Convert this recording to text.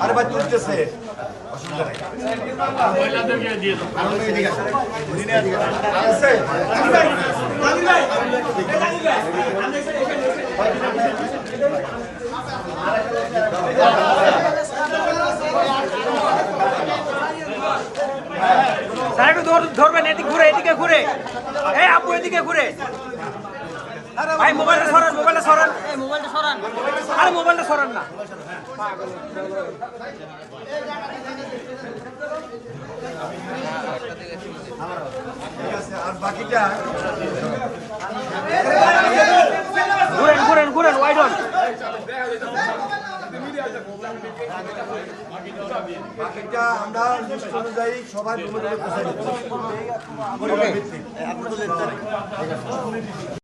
আরে ভাই তুলতেছে অসুবিধা নেই? ধরবেন এদিকে ঘুরে এদিকে ঘুরে। এই আপু, এদিকে ঘুরে। ভাই মোবাইলটা সরান মোবাইলটা সরান মোবাইলটা সরান। আরে, মোবাইলটা সরান না। আর বাকিটা বাকিটা আমরা লিস্ট অনুযায়ী সবাই দিচ্ছি।